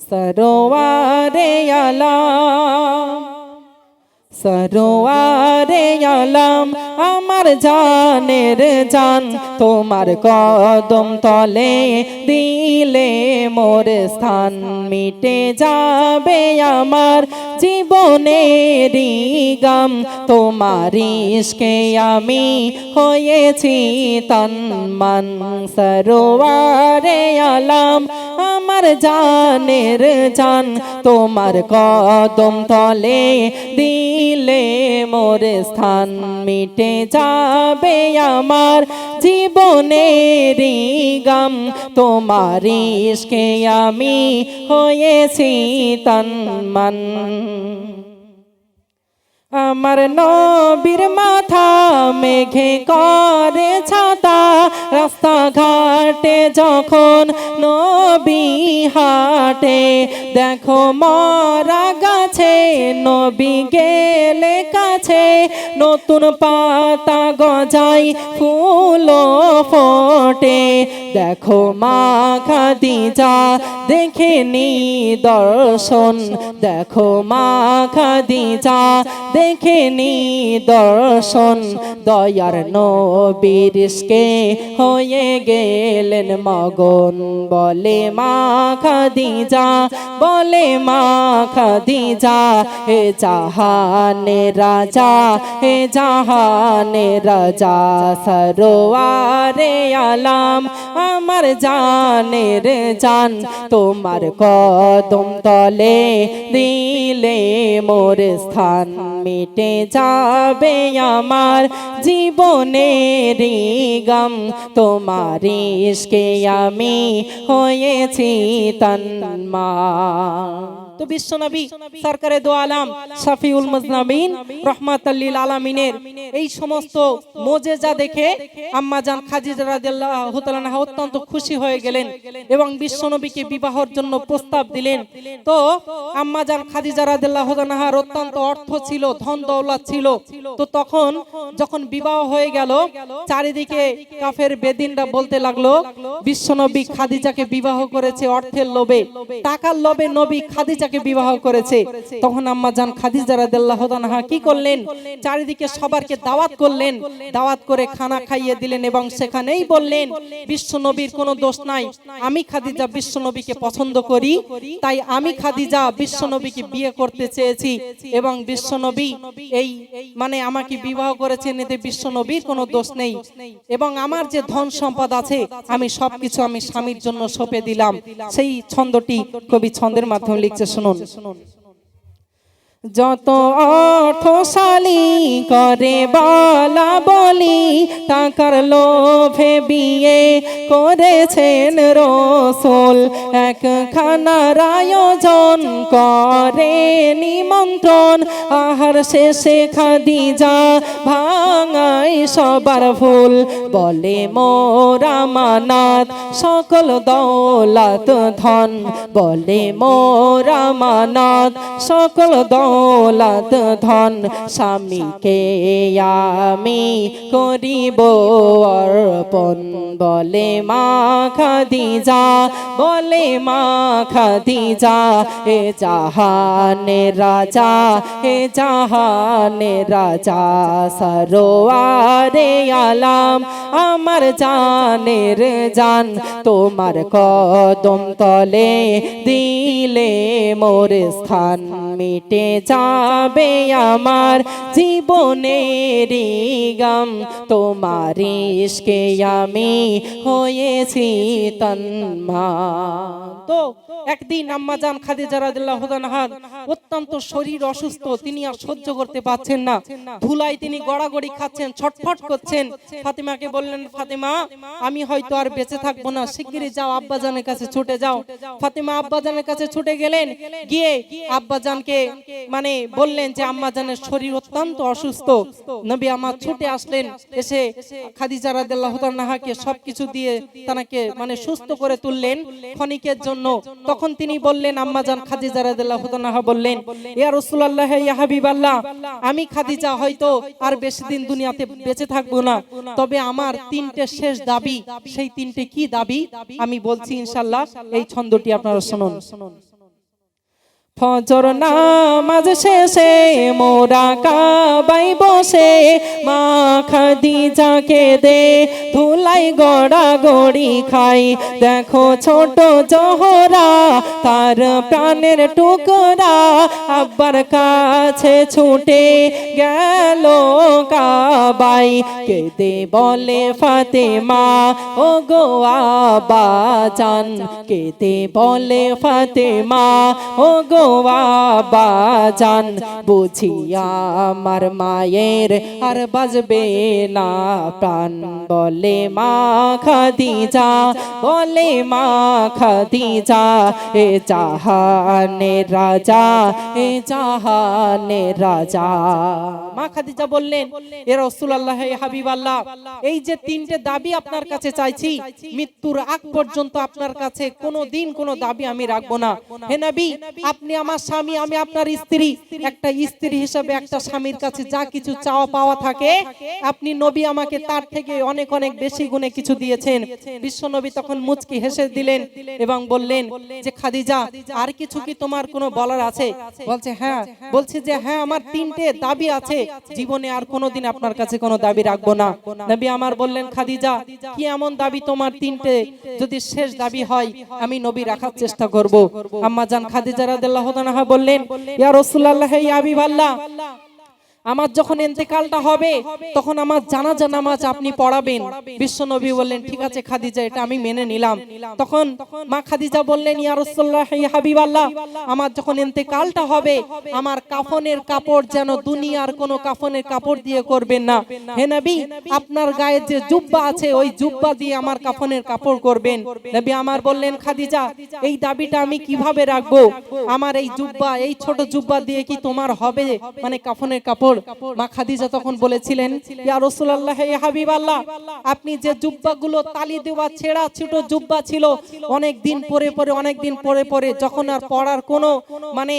সরোয়ারে আলাম সরোয়ারে আলাম আমার জানের জান তোমার কদম তলে দিলে মোর স্থান মিটে যাবে আমার জীবনের গাম তোমার ইশকে আমি হয়েছি তন মন সরোয়ারে আলাম আমার জানের জান, তোমার কদম তলে দিলে মোর স্থান মিটে যাবে আমার জীবনের গাম। তোমার ইশকে আমি হয়েছি তন মন আমার নবীর মাথা মেঘে করে ছাতা রাস্তাঘাটে যখন নবী হাটে, দেখো মরা গাছে নবী গেলে কাছে, নতুন পাতা গজাই ফুল ফোটে। দেখো মা খাদিজা, দেখে নি দর্শন। দেখো মা খাদিজা, দেখে নি দর্শন। দয়ার নবীরকে হয়ে গেলেন মগন। বলে, মা খাদিজা, বলে, মা খাদিজা হে জাহানে রাজা হে জাহানে রাজা, সরোয়ারে আলাম, আমার জানের জান, তোমার কদম তলে দিলে মোর স্থান মিটে যাবে আমার জীবনের গাম। তোমার ইশকে আমি হয়েছি তন্মা। তো বিশ্বনবী সরকারে দো আলাম, শাফিউল মুজনামিন রহমাতাল্লিল আলামিনের। এই সমস্ত মোজেজা দেখে আম্মা জান খাদিজা রাদিয়াল্লাহু অত্যন্ত খুশি হয়ে গেলেন এবং বিশ্বনবীকে বিবাহের জন্য প্রস্তাব দিলেন। তো আম্মা জান খাদিজা রাদিয়াল্লাহু অত্যন্ত অর্থ ছিল, ধন দৌলত ছিল। তো তখন যখন বিবাহ হয়ে গেল, চারিদিকে কাফের বেদিনরা বলতে লাগল বিশ্বনবী খাদিজাকে বিবাহ করেছে অর্থের লোভে। টাকার লোভে নবী খাদিজাকে বিবাহ করেছে। তখন আম্মা জান খাদিজা রাদিয়াল্লাহু তাআলা কি করলেন? চারিদিকে সবারকে দাওয়াত করলেন। দাওয়াত করে খানা খাইয়ে দিলেন এবং সেখানেই বললেন বিশ্বনবীর কোনো দোষ নাই। আমি খাদিজা বিশ্বনবীকে পছন্দ করি। তাই আমি খাদিজা বিশ্বনবীকে বিয়ে করতে চেয়েছি এবং বিশ্বনবী এই মানে আমাকে বিবাহ করেছেন এতে বিশ্বনবীর কোনো দোষ নেই। এবং আমার যে ধন সম্পদ আছে, আমি সবকিছু আমি স্বামীর জন্য সঁপে দিলাম। সেই ছন্দটি কবি ছন্দের মাধ্যমে লিখছে। শুনুন যত অর্থশালী করে বলা বলি টাকার লোভে বিয়ে করেছেন রসুল। একখানার আয়োজন করে নিমন্ত্রণ, আহার শেষে খাদিজা ভাঙাই সবার ভুল। বলে, মোরা মানাত সকল দৌলত ধন। বলে, মোরা মানাত সকল দৌলত ধন স্বামীকে আমি করিব অর্পণ। বলে মা খাদিজা, বলে মা খাদিজা এ জাহানে রাজা এ জাহানে রাজা, সরোয়ারে আলাম, আমার জানের জান, তোমার কদম তলে দিলে মোর স্থান মিটে যাবে আমার জীবনের গাম তোমার ইশকে আমি হয়েছি তন্মা। তো একদিন আম্মা জান খাদিজা রাদিয়াল্লাহু তাআলা অত্যন্ত শরীর অসুস্থ, তিনি আর সহ্য করতে পারছেন না। ধুলাই তিনি গড়াগড়ি খাচ্ছেন, ছটফট করছেন। ফাতিমাকে বললেন, ফাতিমা, আমি হয়তো আর বেঁচে থাকব না, শিগগিরই যাও আব্বাজানের কাছে ছুটে যাও। ফাতিমা আব্বাজানের কাছে ছুটে গেলেন গিয়ে আব্বাজানকে মানে বললেন যে আম্মাজানের শরীর অত্যন্ত অসুস্থ। নবী আমার ছুটে আসলেন এসে খাদিজা রাদিয়াল্লাহু তাআলাকে সবকিছু দিয়ে তাকে মানে সুস্থ করে তুললেন ক্ষণিকের জন্য। তখন তিনি বললেন আম্মাজান খাদিজা রাদিয়াল্লাহু তাআলা বললেন ইয়া রাসূলুল্লাহ ইয়া হাবিবাল্লাহ আমি খাদিজা হয়তো আর বেশি দিন দুনিয়াতে বেঁচে থাকব না। তবে আমার তিনটে শেষ দাবি সেই তিনটে কি দাবি? আমি বলছি ইনশাআল্লাহ এই ছন্দটি আপনারা শুনুন ফজর নামাজ শেষে মোরা কাবাই বসে, মা খাদি খাদিজাকে দে, ধুলাই গড়া গড়ি খাই। দেখো ছোট জহরা, তার প্রাণের টুকরা আব্বার কাছে ছুটে গেল কাবাই কেদে বলে ফাতেমা ও গো আবা চান কেদে বলে ফাতেমা ও গো আবাজান বুঝিয়া আমার মায়ের আর বাজবে না প্রাণ। বলে মা, খাদিজা, বলে মা, খাদিজা, এ জাহানে রাজা, এ জাহানে রাজা। মা খাদিজা বললেন, এ রসুলাল্লাহ হাবিব আল্লাহ এই যে তিনটে দাবি আপনার কাছে চাইছি, মৃত্যুর আগ পর্যন্ত আপনার কাছে কোনো দিন কোনো দাবি আমি রাখব না। হে নবী, আপনি আমার স্বামী, আমি আপনার স্ত্রী। একটা স্ত্রী হিসেবে একটা স্বামীর কাছে যা কিছু চাওয়া পাওয়া থাকে, আপনি নবী আমাকে তার থেকে অনেক অনেক বেশি গুণে কিছু দিয়েছেন। বিশ্ব নবী তখন মুচকি হেসে দিলেন এবং বললেন যে, খাদিজা, আর কিছু কি তোমার কোনো বলার আছে? বলছে হ্যাঁ। বলছে যে হ্যাঁ আমার তিনটে দাবি আছে। জীবনে আর কোনোদিন আপনার কাছে কোনো দাবি রাখব না। নবী আমার বললেন, খাদিজা, কি এমন দাবি তোমার তিনটে? যদি শেষ দাবি হয়, আমি নবী রাখার চেষ্টা করব। আম্মা জান খাদিজা রাদিয়াল্লাহু তাআলা বললেন ইয়া রাসূলুল্লাহ ইয়া হাবিবাল্লাহ আমার যখন এন্তেকালটা হবে তখন আমার জানাজা নামাজ আপনি পড়াবেন। বিশ্ব নবী বললেন ঠিক আছে খাদিজা এটা আমি মেনে নিলাম। তখন মা খাদিজা বললেন আমার যখন এন্তেকালটা হবে আমার কাফনের কাপড় যেন দুনিয়ার কোনো কাফনের কাপড় দিয়ে করবেন না। হে নবী আপনার গায়ে যে জুব্বা আছে ওই জুব্বা দিয়ে আমার কাফনের কাপড় করবেন। নবী আমার বললেন খাদিজা এই দাবিটা আমি কীভাবে রাখব? আমার এই জুব্বা এই ছোট জুব্বা দিয়ে কি তোমার হবে? মানে কাফনের কাপড় মা খাদিজা তখন বলেছিলেন, ইয়া রাসূলুল্লাহ ইয়া হাবিবাল্লাহ, আপনি যে জুব্বাগুলো তালি দেওয়া ছেঁড়া ছোট জুব্বা ছিল, অনেক দিন পরে পরে, অনেক দিন পরে পরে, যখন আর পড়ার কোনো মানে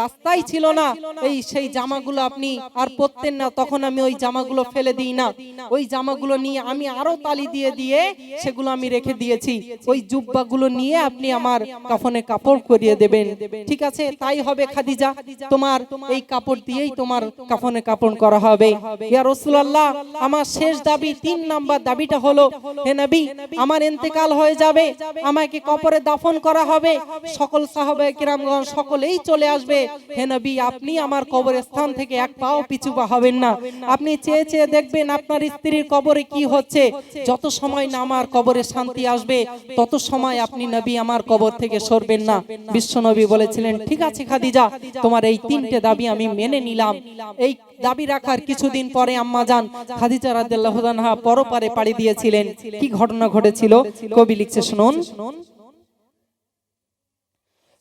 রাস্তাই ছিল না, এই সেই জামাগুলো আপনি আর পরতেন না, তখন আমি ওই জামাগুলো ফেলে দিই না। ওই জামাগুলো নিয়ে আমি আরও তালি দিয়ে দিয়ে সেগুলো আমি রেখে দিয়েছি। ওই জুব্বাগুলো নিয়ে আপনি আমার কাফনে কাপড় করিয়ে দেবেন। ঠিক আছে, তাই হবে খাদিজা। তোমার এই কাপড় দিয়েই তোমার কাফনে কাপড় করা হবে। ইয়া রাসূলুল্লাহ, আমার শেষ দাবি তিন নাম্বার দাবিটা হলো, হে নবী, আমার ইন্তেকাল হয়ে যাবে, আমাকে কবরে দাফন করা হবে। সকল সাহাবায়ে কিরামগণ সকলেই চলে আসবে। হে নবী, আপনি আমার কবরের স্থান থেকে এক পাও পিছু হবেন না। আপনি চেয়ে চেয়ে দেখবেন আপনার স্ত্রীর কবরে কি হচ্ছে। যত সময় না আমার কবরে শান্তি আসবে, তত সময় আপনি নবী আমার কবর থেকে সরবেন না। বিশ্ব নবী বলেছিলেন, ঠিক আছে খাদিজা, তোমার এই তিনটে দাবি আমি মেনে নিলাম। এই দাবি রাখার কিছুদিন পরে আম্মা যান। খাদিজা রাদিয়াল্লাহু আনহা পরপারে পাড়ি দিয়েছিলেন। কি ঘটনা ঘটেছিল? কবি লিখছে, শুনুন।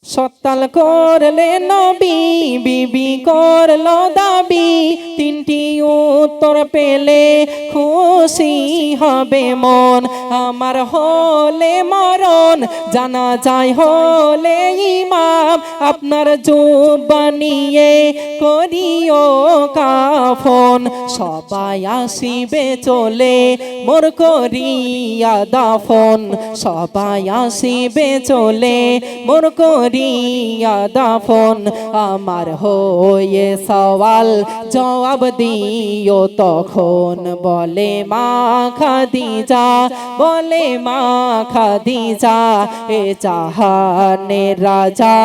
সত্তাল করলে নবী, বিবি করল দাবি। তিনটি উত্তর পেলে খুশি হবে মন। আমার হলে মরণ জানা যায় হলে ইমাম। আপনার জুব্বা নিয়ে করিও কাফন। সবাই আসিবে চলে, মোর করিয়া দাফন। সবাই আসিবে চলে, মোর করিয়া দাফন, আমার হয়ে সওয়াল। জবাব দিও তখন, বলে মা খাদিজা, বলে মা খাদিজা, এ জাহানে রাজা,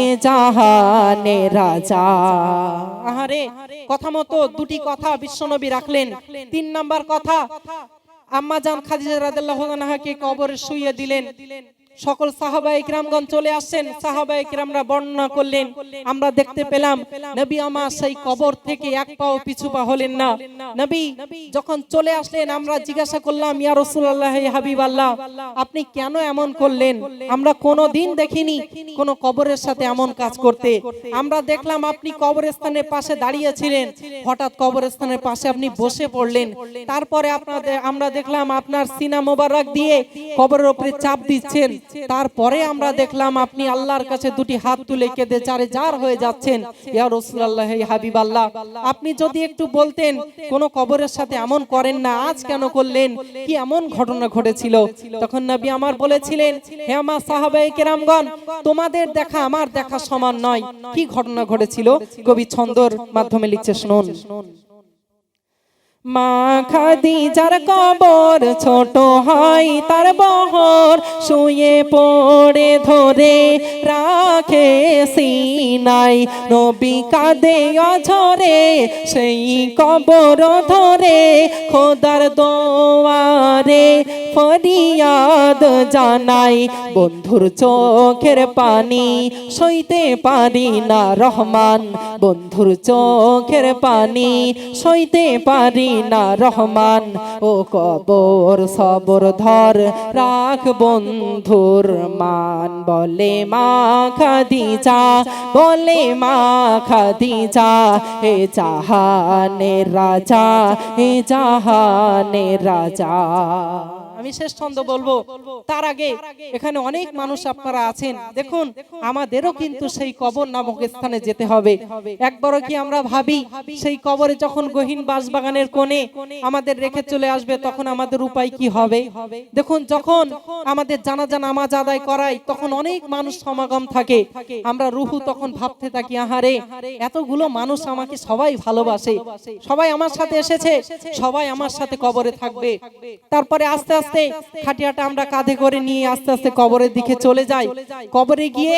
এ জাহানে রাজা। আহারে, কথা মতো দুটি কথা বিশ্বনবী রাখলেন। তিন নাম্বার কথা, আম্মা জান খাদিজা রাদিয়াল্লাহু আনহাকে কবরে শুইয়ে দিলেন। সকল সাহাবা ইকরামগণ চলে আসছেন। সাহাবা ইকরামরা বর্ণনা করলেন, আমরা দেখতে পেলাম, নবী আমার সেই কবর থেকে এক পাও পিছু পা হলেন না। নবী যখন চলে আসলেন, আমরা জিজ্ঞাসা করলাম, ইয়া রাসূলুল্লাহ ইয়া হাবিবাল্লাহ, আপনি কেন এমন করলেন? আমরা কোনো দিন দেখিনি কোন কবরের সাথে এমন কাজ করতে। আমরা দেখলাম, আপনি কবরস্থানের পাশে দাঁড়িয়েছিলেন। হঠাৎ কবরস্থানের পাশে আপনি বসে পড়লেন। তারপরে আপনাদের, আমরা দেখলাম, আপনার সিনা মোবারক দিয়ে কবরের উপরে চাপ দিচ্ছেন। তারপরে আমরা দেখলাম আপনি আল্লাহর কাছে দুটি হাত তুলে কেঁদে চারে যার হয়ে যাচ্ছেন। ইয়া রসুল্লাহ হাবিব আল্লাহ আপনি যদি একটু বলতেন কোন কবরের সাথে এমন করেন না আজ কেন করলেন কি এমন ঘটনা ঘটেছিল? তখন নবী আমার বলেছিলেন হে আমার সাহাবাই কেরামগণ তোমাদের দেখা আমার দেখা সমান নয়। কি ঘটনা ঘটেছিল? কবি ছন্দর মাধ্যমে লিখছে শুনুন। মা খাদিজার কবর ছোট হয়, তার বহর শুয়ে পড়ে, ধরে রাখে সিনাই। নবী কাঁদে অঝরে, সেই কবর ধরে খোদার দোয়ারে ফরিয়াদ জানাই। বন্ধুর চোখের পানি সইতে পারি না রহমান। বন্ধুর চোখের পানি সইতে পারি না রহমান, ও কবর সবর ধর, রাখ বন্ধুর মান, বলে মা খাদি খাদিজা, বলে মা খাদি খাদিজা, হে জাহানের রাজা, হে জাহানের রাজা। আমি শেষ ছন্দ বলব। তার আগে এখানে অনেক মানুষ আপনারা আছেন। দেখুন, আমাদেরও কিন্তু সেই কবর নামক স্থানে যেতে হবে। একবারও কি আমরা ভাবি, সেই কবরে যখন গহীন বাসবাগানের কোণে আমাদের রেখে চলে আসবে, তখন আমাদের উপায় কি হবে? দেখুন, যখন আমাদের জানাজা নামাজ আদায় করাই তখন অনেক মানুষ সমাগম থাকে। আমরা রুহু তখন ভাবতে থাকি, আহারে, এতগুলো মানুষ আমাকে সবাই ভালোবাসে। সবাই আমার সাথে এসেছে, সবাই আমার সাথে কবরে থাকবে। তারপরে আস্তে আস্তে খাটিয়াটা আমরা কাঁধে করে নিয়ে আস্তে আস্তে কবরের দিকে চলে যাই। কবরে গিয়ে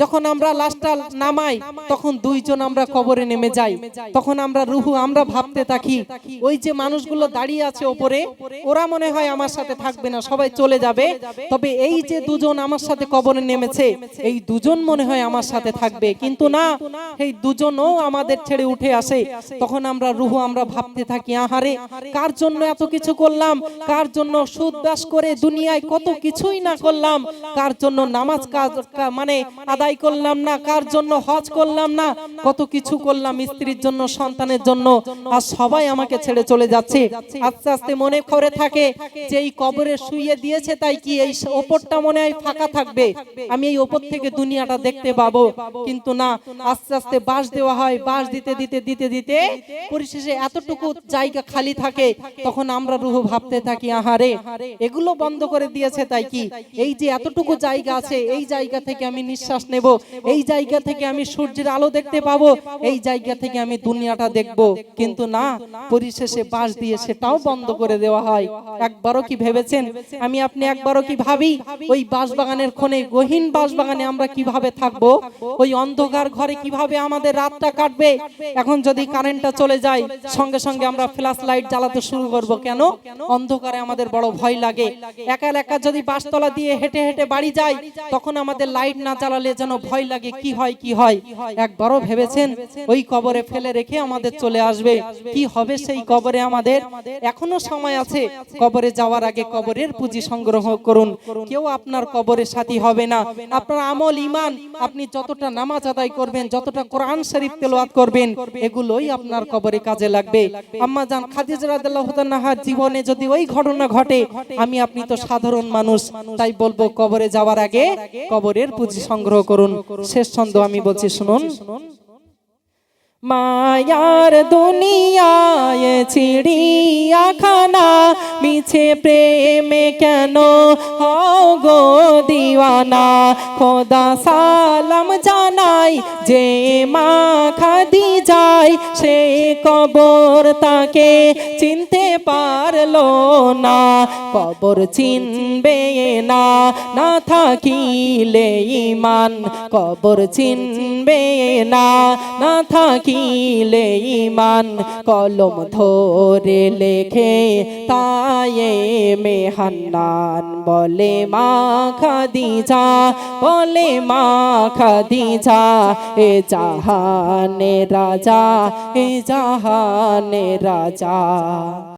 যখন আমরা লাশটা নামাই, তখন দুইজন আমরা কবরে নেমে যাই। তখন আমরা রুহু, আমরা ভাবতে থাকি, ওই যে মানুষগুলো দাঁড়িয়ে আছে ওপরে, ওরা মনে হয় আমার সাথে থাকবে না, সবাই চলে যাবে। তবে এই যে দুজন আমার সাথে কবরে নেমেছে, এই দুজন মনে হয় আমার সাথে থাকবে। কিন্তু না, এই দুজনও আমাদের ছেড়ে উঠে আসে। তখন আমরা রুহু, আমরা ভাবতে থাকি, আহারে, কার জন্য এত কিছু করলাম? কার জন্য সুদ বাস করে দুনিয়ায় কত কিছুই না করলাম, কার জন্য নামাজ কাজ মানে আদায় করলাম না, কার জন্য হজ করলাম না, কত কিছু করলাম স্ত্রীর জন্য, সন্তানের জন্য, আর সবাই আমাকে ছেড়ে চলে যাচ্ছে। আস্তে আস্তে মনে করে থাকে যে এই কবরে শুইয়ে দিয়েছে তাই কি এই ওপরটা মনে হয় ফাঁকা থাকবে? আমি এই ওপর থেকে দুনিয়াটা দেখতে পাবো। কিন্তু না, আস্তে আস্তে বাঁশ দেওয়া হয়, বাঁশ দিতে দিতে দিতে দিতে পরিশেষে এতটুকু জায়গা খালি থাকে, তখন আমরা রুহু ভাবতে থাকি, আহারে এগুলো বন্ধ করে দিয়েছে তাই কি? এই যে এতটুকু জায়গা আছে, এই জায়গা থেকে আমি নিঃশ্বাস নেব। এই জায়গা থেকে আমি সূর্যের আলো দেখতে পাবো। এই জায়গা থেকে আমি দুনিয়াটা দেখব। কিন্তু না, পরিশেষে বাঁশ দিয়ে সেটাও বন্ধ করে দেওয়া হয়। একবারও কি ভেবেছেন? আমি আপনি একবারও কি ভাবি, ওই বাঁশবাগানের কোণে, গহীন বাঁশবাগানে আমরা কীভাবে থাকব? ওই অন্ধকার ঘরে কীভাবে আমাদের রাতটা কাটবে? এখন যদি কারেন্টটা চলে যায়, সঙ্গে সঙ্গে আমরা ফ্ল্যাশ লাইট জ্বালাতে শুরু করব কেন? অন্ধকারে আমাদের বড় ভয় লাগে। একা একা যদি বাসতলা দিয়ে হেঁটে হেঁটে বাড়ি যাই তখন আমাদের লাইট না জ্বালালে যেন ভয় লাগে। কি হয় কি হয়? একবারও ভেবেছেন ওই কবরে ফেলে রেখে আমাদের চলে আসবে। কি হবে সেই কবরে আমাদের? এখনও সময় আছে। কবরে যাওয়ার আগে কবরের পুঁজি সংগ্রহ করুন। কেউ আপনার কবরের সাথী হবে না। আপনার আমল ইমান আপনি যতটা নামাজ আদায় করবেন যতটা কোরআন শরীফ তেলোয়াত করবেন এগুলোই আপনার কবরে কাজে লাগবে। আম্মা জান খাদিজা রাদিয়াল্লাহু তাআলার জীবনে যদি ওই ঘটনা ঘটে আমি আপনি তো সাধারণ মানুষ তাই বলব কবরে যাওয়ার আগে কবরের পুঁজি সংগ্রহ করুন। শেষ ছন্দ আমি বলছি শুনুন। মায়ার দুনিয়ায় চিড়িয়াখানা, মিছে প্রেমে কেন? হও গো দিওয়ানা, খোদা সালাম জানাই যে মা খাদি যায়, সে কবর তাকে চিনতে পারল না। কবর চিনবে না না থাকিলে ইমান। কবর চিনবে না না থাকিলে ইমান কলম ধরে লেখে তায়ে মেহান্নান বলে মা খাদিজা, বলে মা খাদিজা, এ জাহানে রাজা, এ জাহানে রাজা।